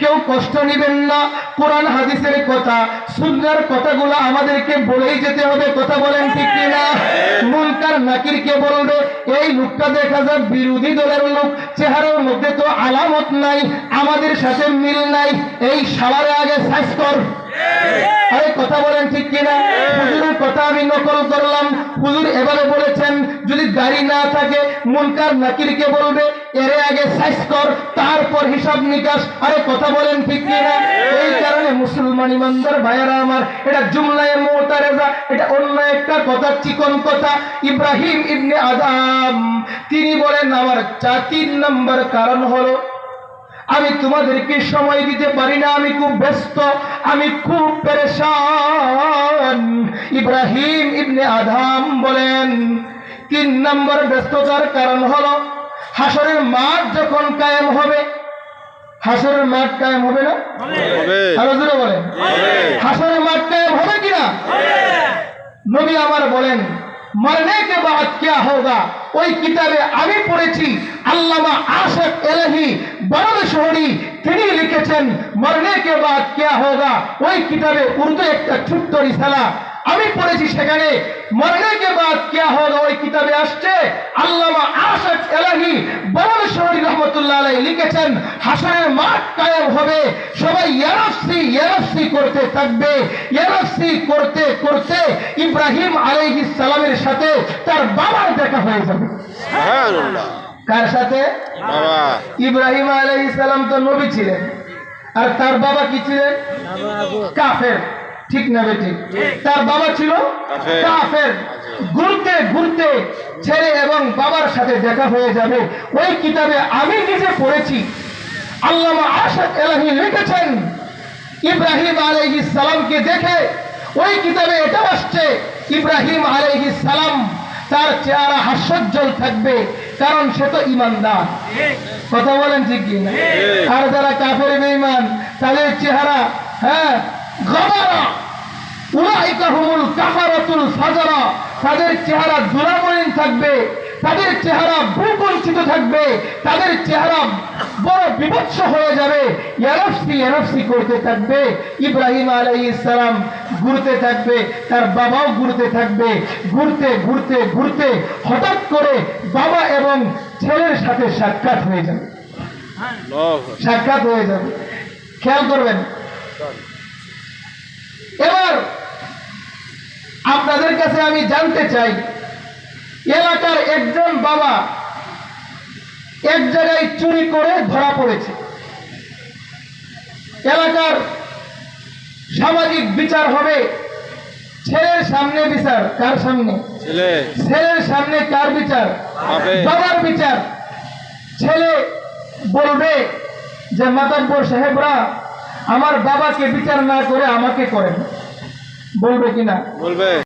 কেউ কষ্ট নেবেন না। কোরআন, হাদিসের কথা সুন্দর কথাগুলো আমাদেরকে বলেই যেতে হবে, কথা বলেন ঠিক কিনা? মুনকার, নাকিরকে বলবে, এই লোকটা দেখা যায় বিরোধী দলের লোক। চেহারার মধ্যে তো আলামত নাই, আমাদের সাথে মিল নাই। এই সালারে আগে সাইজ আরে, কথা বলেন ঠিক কিনা? হুজুরের কথা আমি নকল করলাম। হুজুর এবারে বলেছেন, যদি দাড়ি না থাকে, মুনকার, নাকিরকে বলবে এরে আগে সাইজ কর তারপর হিসাব নিকাশ। আরে কথা বলেন ঠিক কিনা? এই কারণে মুসলমান ইমানদার ভাইয়েরা আমার এটা জুমলায় মোতারেজা এটা অন্য একটা কথা চিকন কথা। ইব্রাহিম ইবনে আদম তিনি বলেন আমার চা তিন নম্বর কারণ হলো আমি তোমাদেরকে সময় দিতে পারি না আমি খুব ব্যস্ত আমি খুব পেরেশান। ইব্রাহিম ইবনে আধাম বলেন তিন নম্বর ব্যস্ততার কারণ হলো হাসরের মাঠ যখন কায়েম হবে হাসরের মাঠ কায়েম হবে না? বলেন। হাসরের মাঠ কায়েম হবে কিনা? নবী আমার বলেন মরনে কে বাদ কিয়া হোগা? ওই কিতাবে আমি পড়েছি আল্লামা আশেক লিখেছেন ওই উর্দু একটা আমি পড়েছি সেখানে মরণেকে বাদ কেয়া হল ওই কিতাবে আসছে আল্লামা আশাদ এলাহি বরল শহরী রহমতুল্লাহ আলাই লিখেছেন হাসানের মাঠ কায়েম হবে সবাই ইয়ারফসি ইয়ারফসি করতে থাকবে ইয়ারফসি করতে করতে ইব্রাহিম আলাইহি সালামের সাথে তার বাবার দেখা হয়ে যাবে। কার সাথে? ইব্রাহিম আলাইহি সালাম তো নবী ছিলেন আর তার বাবা কি ছিলেন? কাফের। ঠিক না বেটি তার বাবা ছিল কাফের। কাফের। ঘুরতে ঘুরতে ছেলে এবং বাবার সাথে দেখা হয়ে যাবে। ওই কিতাবে আমি নিজে পড়েছি। আল্লামা আশাক এলাহি লিখেছেন ইব্রাহিম আলাইহিস সালামকে দেখে ওই কিতাবে এটা আসছে ইব্রাহিম আলাইহিস সালাম তার চেহারা হাস্যোজ্জ্বল থাকবে কারণ সে তো ইমানদার। কথা বলেন ঠিক কি না আর যারা কাফের বেঈমান তাদের চেহারা হ্যাঁ তাদের চেহারা দুরামলিন থাকবে, তাদের চেহারা ভূকঞ্চিত থাকবে, তাদের চেহারা বড় বিভৎস হয়ে যাবে। এনফসি এনফসি করতে থাকবে, ইব্রাহিম আলাইহিস সালাম ঘুরতে থাকবে, তার বাবাও ঘুরতে থাকবে। ঘুরতে ঘুরতে ঘুরতে হঠাৎ করে বাবা এবং ছেলের সাথে সাক্ষাৎ হয়ে যাবে। সাক্ষাৎ হয়ে যাবে। খেয়াল করবেন। এবার কাছে আমি জানতে চাই এলাকার একজন বাবা এক জায়গায় চুরি করে ধরা পড়েছে। এলাকার সামাজিক বিচার হবে ছেলের সামনে বিচার কার সামনে? ছেলের সামনে কার বিচার? বাবার বিচার। ছেলে বলবে যে মাতাব্বর সাহেবরা আমার বাবাকে বিচার না করে আমাকে করেন। বলবে কিনা? বলবে।